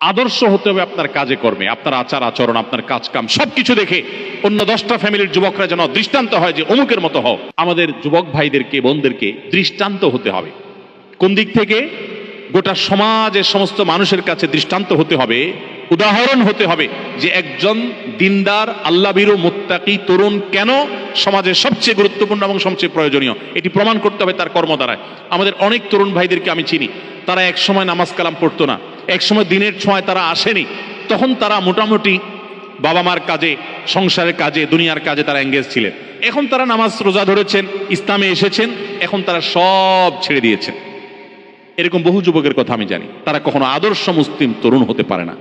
আদর্শ হতে হবে আপনার কাজে কর্মে, আপনার আচার আচরণ, আপনার কাজ কাম সবকিছু দেখে অন্য দশটা ফ্যামিলির যুবকরা যেন দৃষ্টান্ত হয় যে অমুকের মতো হও। আমাদের যুবক ভাইদেরকে, বোনদেরকে দৃষ্টান্ত হতে হবে। কোন দিক থেকে? গোটা সমাজের সমস্ত মানুষের কাছে দৃষ্টান্ত হতে হবে, উদাহরণ হতে হবে যে একজন দিনদার আল্লাবিরু মুত্তাকি তরুণ কেন সমাজের সবচেয়ে গুরুত্বপূর্ণ এবং সবচেয়ে প্রয়োজনীয়? এটি প্রমাণ করতে হবে তার কর্ম দ্বারায় আমাদের অনেক তরুণ ভাইদেরকে আমি চিনি। তারা এক সময় নামাজ কালাম পড়তো না। এক সময় দিনের ছোঁয়ায় তারা আসেনি। তখন তারা মোটামুটি বাবা মার কাজে, সংসারের কাজে, দুনিয়ার কাজে তারা এঙ্গেজ ছিলেন। এখন তারা নামাজ রোজা ধরেছেন, ইসলামে এসেছেন, এখন তারা সব ছেড়ে দিয়েছেন। এরকম বহু যুবকের কথা আমি জানি। তারা কখনো আদর্শ মুসলিম তরুণ হতে পারে না।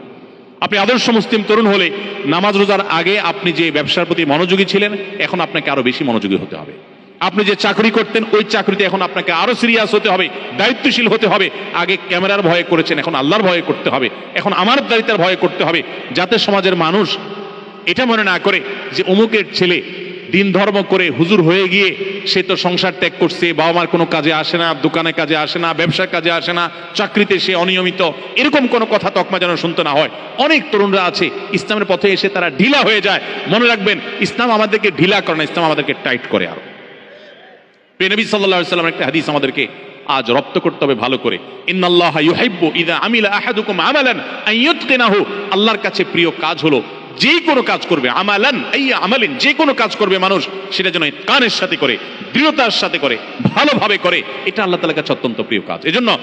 আপনি আদর্শ মুসলিম তরুণ হলে নামাজ রোজার আগে আপনি যে ব্যবসার প্রতি মনোযোগী ছিলেন, এখন আপনাকে আরও বেশি মনোযোগী হতে হবে। আপনি যে চাকরি করতেন, ওই চাকরিতে এখন আপনাকে আরও সিরিয়াস হতে হবে, দায়িত্বশীল হতে হবে। আগে ক্যামেরার ভয়ে করেছেন, এখন আল্লাহর ভয়ে করতে হবে। এখন আমার দায়িত্বের ভয়ে করতে হবে, যাতে সমাজের মানুষ এটা মনে না করে যে অমুকের ছেলে দিন ধর্ম করে হুজুর হয়ে গিয়ে সে তো সংসার ত্যাগ করছে, বাবা মার কোনো কাজে আসে না, দোকানে কাজে আসে না, ব্যবসার কাজে আসে না, চাকরিতে সে অনিয়মিত। এরকম কোনো কথা তকমা যেন শুনতে না হয়। অনেক তরুণরা আছে, ইসলামের পথে এসে তারা ঢিলা হয়ে যায়। মনে রাখবেন, ইসলাম আমাদেরকে ঢিলা করে না, ইসলাম আমাদেরকে টাইট করে আরও। নবী সাল্লাহ সাল্লাম একটা হাদিস আমাদেরকে আজ রপ্ত করতে হবে ভালো করে। আমিলা আহাদুকুম আল্লাহর কাছে প্রিয় কাজ হলো যে কোনো কাজ করবে, আমালান এই আমালিন, যে কোনো কাজ করবে মানুষ, সেটা যেন কানের সাথে করে, দৃঢ়তার সাথে করে, ভালোভাবে করে, এটা আল্লাহ তালার কাছে অত্যন্ত প্রিয় কাজ। এজন্য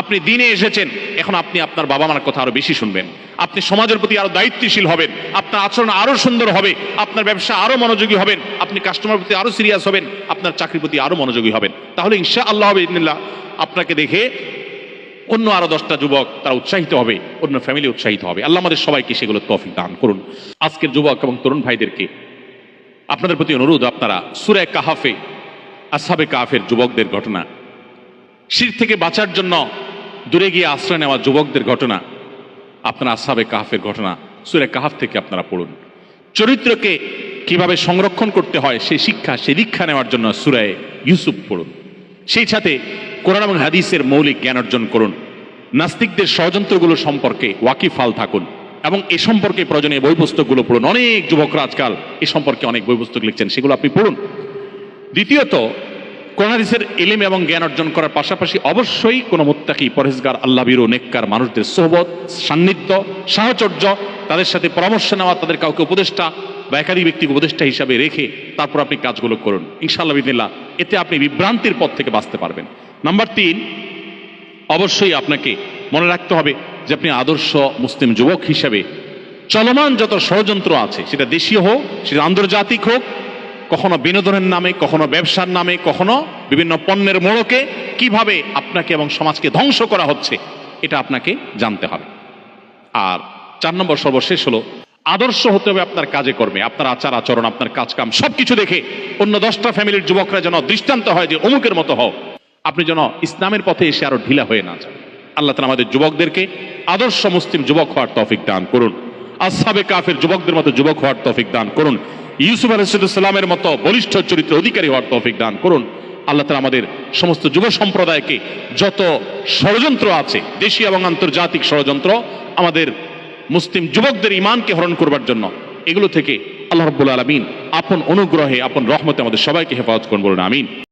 আপনি দিনে এসেছেন, এখন আপনি আপনার বাবা মার কথা আরও বেশি শুনবেন। আপনি সমাজের প্রতি আরও দায়িত্বশীল হবেন, আপনার আচরণ আরও সুন্দর হবে, আপনার ব্যবসা আরও মনোযোগী হবেন, আপনি কাস্টমার প্রতি আরও সিরিয়াস হবেন, আপনার চাকরির প্রতি আরও মনোযোগী হবেন। তাহলে ইনশা আল্লাহ আপনাকে দেখে অন্য আরও দশটা যুবক তারা উৎসাহিত হবে, অন্য ফ্যামিলি উৎসাহিত হবে। আল্লাহ আমাদের সবাইকে সেগুলো তফিক দান করুন। আজকের যুবক এবং তরুণ ভাইদেরকে আপনাদের প্রতি অনুরোধ, আপনারা সুরে কাহাফে আসাবে কাহাফের যুবকদের ঘটনা, শির থেকে বাঁচার জন্য দূরে গিয়ে আশ্রয় নেওয়া যুবকদের ঘটনা, আপনারা আসাবে কাহাফের ঘটনা, সুরে কাহাফ থেকে আপনারা পড়ুন। চরিত্রকে কীভাবে সংরক্ষণ করতে হয়, সেই শিক্ষা, সেই দীক্ষা নেওয়ার জন্য সুরায় ইউসুফ পড়ুন। সেই সাথে কোরআন এবং হাদিসের মৌলিক জ্ঞান অর্জন করুন। নাস্তিকদের ষড়যন্ত্রগুলো সম্পর্কে ওয়াকিফাল থাকুন এবং এ সম্পর্কে প্রয়োজনীয় বই পুস্তকগুলো পড়ুন। অনেক যুবকরা আজকাল এ সম্পর্কে অনেক বই পুস্তক লিখছেন, সেগুলো আপনি পড়ুন। দ্বিতীয়ত কোরআন হাদিসের এলিম এবং জ্ঞান অর্জন করার পাশাপাশি অবশ্যই কোনো মুত্তাকি পরেশগার আল্লাহবিরু নেককার মানুষদের সোহবত, সান্নিধ্য, সাহচর্য, তাদের সাথে পরামর্শ নেওয়া, তাদের কাউকে উপদেষ্টা বা একাধিক ব্যক্তিকে উপদেষ্টা হিসাবে রেখে তারপর আপনি কাজগুলো করুন। ইনশাআল্লাহ বিদিল্লা এতে আপনি বিভ্রান্তির পথ থেকে বাঁচতে পারবেন। নাম্বার তিন, অবশ্যই আপনাকে মনে রাখতে হবে যে আপনি আদর্শ মুসলিম যুবক হিসাবে চলমান যত ষড়যন্ত্র আছে, সেটা দেশীয় হোক, সেটা আন্তর্জাতিক হোক কখনো বিনোদনের নামে, কখনো ব্যবসার নামে, কখনো বিভিন্ন পণ্যের মোড়কে কীভাবে আপনাকে এবং সমাজকে ধ্বংস করা হচ্ছে, এটা আপনাকে জানতে হবে। আর চার নম্বর সর্বশেষ হলো, আদর্শ হতে হবে আপনার কাজে কর্মে, আপনার আচার আচরণ, আপনার কাজ কাম সবকিছু দেখে অন্য দশটা ফ্যামিলির যুবকরা যেন দৃষ্টান্ত হয় যে অমুকের মতো হও। আপনি যেন ইসলামের পথে এসে আরও ঢিলা হয়ে না যান। আল্লাহ তালা আমাদের যুবকদেরকে আদর্শ মুসলিম যুবক হওয়ার তৌফিক দান করুন। আসহাবে কাফের যুবকদের মতো যুবক হওয়ার তৌফিক দান করুন। ইউসুফ আলহিসামের মতো বলিষ্ঠ চরিত্র অধিকারী হওয়ার তৌফিক দান করুন। আল্লাহ তালা আমাদের সমস্ত যুব সম্প্রদায়কে যত ষড়যন্ত্র আছে দেশীয় এবং আন্তর্জাতিক ষড়যন্ত্র, আমাদের মুসলিম যুবকদের ইমানকে হরণ করবার জন্য, এগুলো থেকে আল্লাহ রব্বুল আলমিন আপন অনুগ্রহে, আপন রহমতে আমাদের সবাইকে হেফাজত করুন বলুন, আমিন।